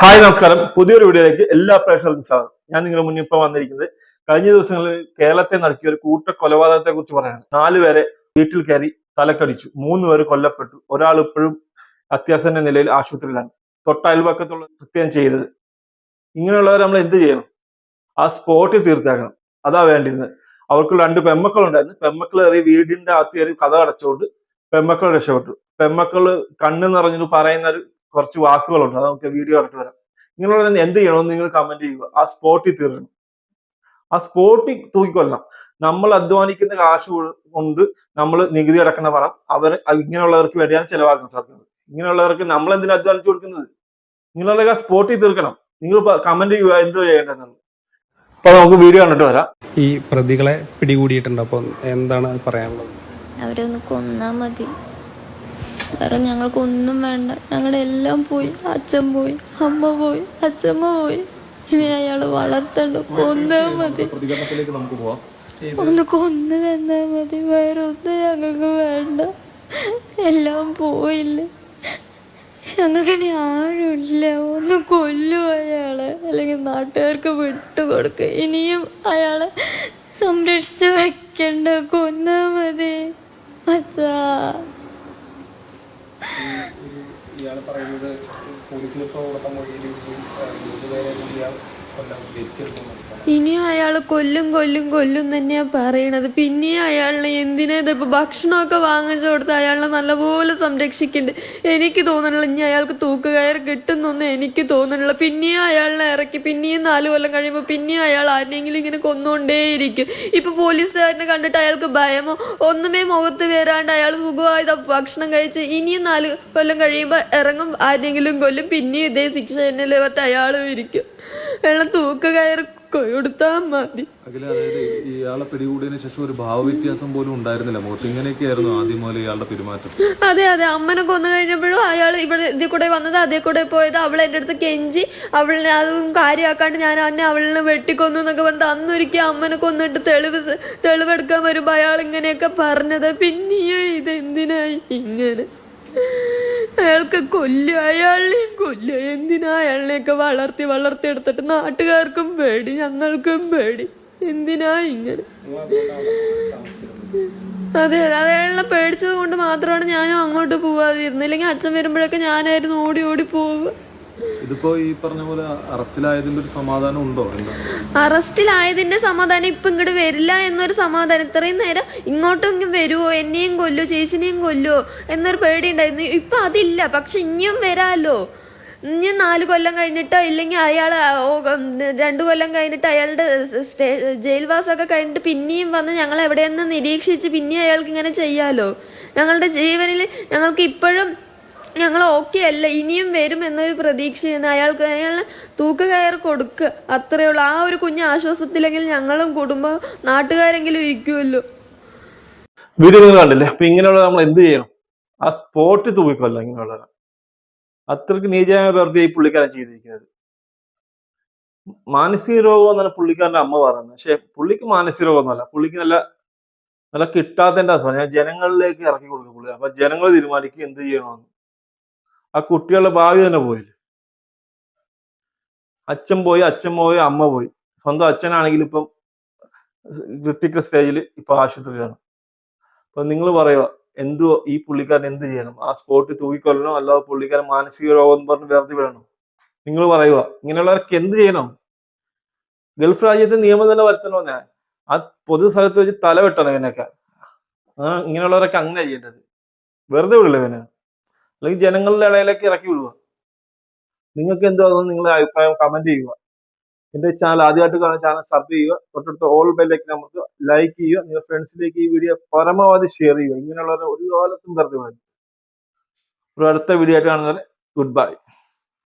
Hi നമസ്കാരം. പുതിയൊരു വീഡിയോയിലേക്ക് എല്ലാ പ്രേക്ഷകർക്കും സ്വാഗതം. ഞാൻ നിങ്ങളുടെ മുന്നിൽ ഇപ്പോൾ വന്നിരിക്കുന്നത് കഴിഞ്ഞ ദിവസങ്ങളിൽ കേരളത്തെ നടക്കിയ ഒരു കൂട്ട കൊലപാതകത്തെ കുറിച്ച് പറയാണ് നാലുപേരെ വീട്ടിൽ കയറി തലക്കടിച്ചു. മൂന്ന് പേര് കൊല്ലപ്പെട്ടു. ഒരാൾ ഇപ്പോഴും അത്യാസന്ന നിലയിൽ ആശുപത്രിയിലാണ്. തൊട്ടയൽപക്കത്തുള്ള കൃത്യം ചെയ്തത്. ഇങ്ങനെയുള്ളവർ നമ്മൾ എന്ത് ചെയ്യണം? ആ സ്പോട്ടിൽ തീർത്താക്കണം. അതാ വേണ്ടിയിരുന്നത്. അവർക്ക് രണ്ട് പെമ്മക്കളുണ്ടായിരുന്നു. പെമ്മക്കൾ കയറി വീടിന്റെ അകത്ത് കയറി കഥ അടച്ചുകൊണ്ട് പെമ്മക്കൾ രക്ഷപ്പെട്ടു. പെമ്മക്കൾ കണ്ണ് നിറഞ്ഞു പറയുന്ന ഒരു കുറച്ച് വാക്കുകളുണ്ട്. അത് നമുക്ക് വീഡിയോ ഇറക്കി വരാം. നിങ്ങളോട് എന്ത് ചെയ്യണമെന്ന് നിങ്ങൾ കമന്റ് ചെയ്യുക. ആ സ്പോട്ടിൽ തീർക്കണം. ആ സ്പോട്ടിൽ തൂക്കിക്കൊല്ലാം നമ്മൾ അധ്വാനിക്കുന്ന കാശ് കൊണ്ട് നമ്മൾ നികുതി അടക്കുന്ന പണം അവർ ഇങ്ങനെയുള്ളവർക്ക് വേണ്ടിയാണ് ചെലവാക്കാൻ സാധിക്കുന്നത് ഇങ്ങനെയുള്ളവർക്ക് നമ്മൾ എന്തിനാ അധ്വാനിച്ചു കൊടുക്കുന്നത്? നിങ്ങളുടെ ആ സ്പോട്ടിൽ തീർക്കണം. നിങ്ങൾ കമന്റ് ചെയ്യുക എന്തോ ചെയ്യേണ്ടതെന്നുള്ളത്. അപ്പൊ നമുക്ക് വീഡിയോ കണ്ടിട്ട് വരാം. ഈ പ്രതികളെ പിടികൂടിയിട്ടുണ്ട്? അപ്പോൾ എന്താണ് പറയാനുള്ളത്? അവരെ ഒന്ന് കൊന്നാ മതി. വേറെ ഞങ്ങൾക്കൊന്നും വേണ്ട. ഞങ്ങളുടെ എല്ലാം പോയി. അച്ഛൻ പോയി. അമ്മ പോയി. അച്ഛമ്മ പോയി. ഇനി അയാൾ വളർത്തണ്ട. കൊന്നാ മതി. ഒന്ന് കൊന്നു തന്നാ മതി. വേറെ ഒന്നും ഞങ്ങൾക്ക് വേണ്ട. എല്ലാം പോയില്ല. ഞങ്ങൾക്കിനി ആരുമില്ല. ഒന്ന് കൊല്ലും അയാളെ. അല്ലെങ്കിൽ നാട്ടുകാർക്ക് വിട്ടുകൊടുക്കുക ഇനിയും അയാളെ സംരക്ഷിച്ച് വെക്കണ്ട. കൊന്നാ മതി. അച്ഛാ ഇയാൾ പറയുന്നത് പോലീസിൽ ഇപ്പോൾ കൊടുത്ത മൊഴിയിൽ ഇയാൾ ഇനിയും അയാൾ കൊല്ലും കൊല്ലും കൊല്ലും തന്നെയാ പറയണത്. പിന്നെയും അയാളിനെ എന്തിനാ ഇതിപ്പോ ഭക്ഷണമൊക്കെ വാങ്ങിച്ചു കൊടുത്ത് അയാളെ നല്ലപോലെ സംരക്ഷിക്കുന്നുണ്ട് എനിക്ക് തോന്നണില്ല ഇനി അയാൾക്ക് തൂക്കുകയർ കിട്ടുന്നൊന്നും എനിക്ക് തോന്നണില്ല. പിന്നെയും അയാളിനെ ഇറക്കി പിന്നെയും നാല് കൊല്ലം കഴിയുമ്പോൾ പിന്നെയും അയാൾ ആരെങ്കിലും ഇങ്ങനെ കൊന്നുകൊണ്ടേയിരിക്കും ഇപ്പൊ പോലീസുകാരനെ കണ്ടിട്ട് അയാൾക്ക് ഭയമോ? ഒന്നുമേ മുഖത്ത് വരാണ്ട് അയാൾ സുഖമായി ദാ ഭക്ഷണം കഴിച്ച് ഇനിയും നാല് കൊല്ലം കഴിയുമ്പോൾ ഇറങ്ങും ആരെങ്കിലും കൊല്ലും. പിന്നെയും ഇതേ ശിക്ഷ തന്നെ അയാളും ഇരിക്കും. വെള്ളം തൂക്കുകയർ കൊടുത്താ മതി. അഖില അതായത് ഇയാളെ പിടികൂടിയതിനു ശേഷം ഒരു ഭാവവ്യത്യാസം പോലും ഉണ്ടായിരുന്നില്ല. മുഖത്ത് ഇങ്ങനെയൊക്കെയായിരുന്നു ആദ്യം മുതൽ ഇയാളുടെ പെരുമാറ്റം. അതെ അതെ. അമ്മനെ കൊന്നു കഴിഞ്ഞപ്പോഴും അയാൾ ഇവിടെ ഇതിൽ കൂടെ വന്നത് അതേ കൂടെ പോയത്. അവൾ എന്റെ അടുത്ത് കെഞ്ചി അവളിനെ അതും കാര്യമാക്കാണ്ട് ഞാൻ അന്നെ അവളിനെ വെട്ടിക്കൊന്നു എന്നൊക്കെ പറഞ്ഞിട്ട് അന്നൊരിക്കൽ അമ്മനെ കൊന്നിട്ട് തെളിവ് തെളിവെടുക്കാൻ വരുമ്പോ അയാൾ ഇങ്ങനെയൊക്കെ പറഞ്ഞത്. പിന്നെയോ ഇത് എന്തിനായി ഇങ്ങനെ? അയാൾക്ക് കൊല്ലുക അയാളെയും കൊല്ല. എന്തിനാ അയാളിനെയൊക്കെ വളർത്തി വളർത്തി എടുത്തിട്ട് നാട്ടുകാർക്കും പേടി ഞങ്ങൾക്കും പേടി? എന്തിനാ ഇങ്ങനെ? അതെ അതെ അയാളെ പേടിച്ചത് കൊണ്ട് മാത്രമാണ് ഞാനും അങ്ങോട്ട് പോവാതിരുന്നത്. ഇല്ലെങ്കിൽ അച്ഛൻ വരുമ്പോഴൊക്കെ ഞാനായിരുന്നു ഓടി ഓടി പോവുക. ഈ പറഞ്ഞ പോലെ അറസ്റ്റിലായതിന്റെ ഒരു സമാധാനം ഉണ്ടോ? അറസ്റ്റിലായതിന്റെ ഇപ്പൊ ഇങ്ങോട്ട് വരില്ല എന്നൊരു സമാധാനം. ഇത്രയും നേരം ഇങ്ങോട്ടെങ്കിലും വരുവോ? എന്നെയും കൊല്ലോ ചേച്ചിനെയും കൊല്ലോ എന്നൊരു പേടി ഉണ്ടായിരുന്നു. ഇപ്പൊ അതില്ല. പക്ഷെ ഇനിയും വരാലോ? ഇനി നാല് കൊല്ലം കഴിഞ്ഞിട്ടോ? ഇല്ലെങ്കിൽ അയാൾ രണ്ടു കൊല്ലം കഴിഞ്ഞിട്ട് അയാളുടെ സ്റ്റേ ജയിൽവാസമൊക്കെ കഴിഞ്ഞിട്ട് പിന്നെയും വന്ന് ഞങ്ങൾ എവിടെയെന്ന് നിരീക്ഷിച്ച് പിന്നെയും അയാൾക്ക് ഇങ്ങനെ ചെയ്യാലോ? ഞങ്ങളുടെ ജീവനിൽ ഞങ്ങൾക്ക് ഇപ്പോഴും ഞങ്ങൾ ഓക്കെ അല്ല ഇനിയും വരും എന്നൊരു പ്രതീക്ഷയാണ് അയാൾക്ക് അയാൾ തൂക്കുകയർ കൊടുക്കുക അത്രയേ ഉള്ളൂ. ആ ഒരു കുഞ്ഞ് ആശ്വാസത്തിലെങ്കിൽ ഞങ്ങളും കുടുംബം നാട്ടുകാരെങ്കിലും ഇരിക്കുമല്ലോ. വീഡിയോ കണ്ടില്ലേ? അപ്പൊ ഇങ്ങനെയുള്ള നമ്മൾ എന്ത് ചെയ്യണം? ആ സ്പോട്ടിൽ തൂക്കിക്കൊല്ല ഇങ്ങനെയുള്ള അത്രയ്ക്ക് നീചമായ പ്രവൃത്തി ഈ പുള്ളിക്കാരൻ ചെയ്തിരിക്കുന്നത്. മാനസിക രോഗം എന്നാണ് പുള്ളിക്കാരന്റെ അമ്മ പറയുന്നത്. പക്ഷെ പുള്ളിക്ക് മാനസിക രോഗമൊന്നുമല്ല പുള്ളിക്ക് നല്ല നല്ല കിട്ടാത്തതിന്റെ അസുഖം. ഞാൻ ജനങ്ങളിലേക്ക് ഇറക്കി കൊടുക്കും പുള്ളി. അപ്പൊ ജനങ്ങൾ തീരുമാനിക്കും എന്ത് ചെയ്യണമെന്ന്. ആ കുട്ടികളുടെ ഭാവി തന്നെ പോയില്ലേ? അച്ഛൻ പോയി അച്ഛൻ പോയി അമ്മ പോയി. സ്വന്തം അച്ഛനാണെങ്കിൽ ഇപ്പം ക്രിട്ടിക്കൽ സ്റ്റേജിൽ ഇപ്പൊ ആശുപത്രിയിലാണ്. അപ്പൊ നിങ്ങൾ പറയുക എന്തോ ഈ പുള്ളിക്കാരൻ എന്ത് ചെയ്യണം? ആ സ്പോട്ടിൽ തൂക്കിക്കൊല്ലണോ? അല്ലാതെ പുള്ളിക്കാരൻ മാനസിക രോഗം എന്ന് പറഞ്ഞ് വെറുതെ വിടണോ? നിങ്ങൾ പറയുക ഇങ്ങനെയുള്ളവർക്ക് എന്ത് ചെയ്യണം? ഗൾഫ് രാജ്യത്തെ നിയമം തന്നെ വരുത്തണോ ഞാൻ? ആ പൊതു സ്ഥലത്ത് വെച്ച് തല വെട്ടണം ഇവനൊക്കെ. ഇങ്ങനെയുള്ളവരൊക്കെ അങ്ങനെ ചെയ്യേണ്ടത്. വെറുതെ വിടില്ല ഇവന്? അല്ലെങ്കിൽ ജനങ്ങളുടെ ഇടയിലേക്ക് ഇറക്കി വിടുക. നിങ്ങൾക്ക് എന്തോ അതൊന്ന് നിങ്ങളുടെ അഭിപ്രായം കമന്റ് ചെയ്യുക. എന്റെ ചാനൽ ആദ്യമായിട്ട് കാണുന്ന ചാനൽ സബ് ചെയ്യുക. തൊട്ടടുത്ത ഓൾ ബെല്ലേക്ക് നമുക്ക് ലൈക്ക് ചെയ്യുക. നിങ്ങളുടെ ഫ്രണ്ട്സിലേക്ക് ഈ വീഡിയോ പരമാവധി ഷെയർ ചെയ്യുക. ഇങ്ങനെയുള്ളവരെ ഒരു കാലത്തും വെറുതെ ഒരു അടുത്ത വീഡിയോ ആയിട്ട് കാണുന്നവരെ ഗുഡ് ബൈ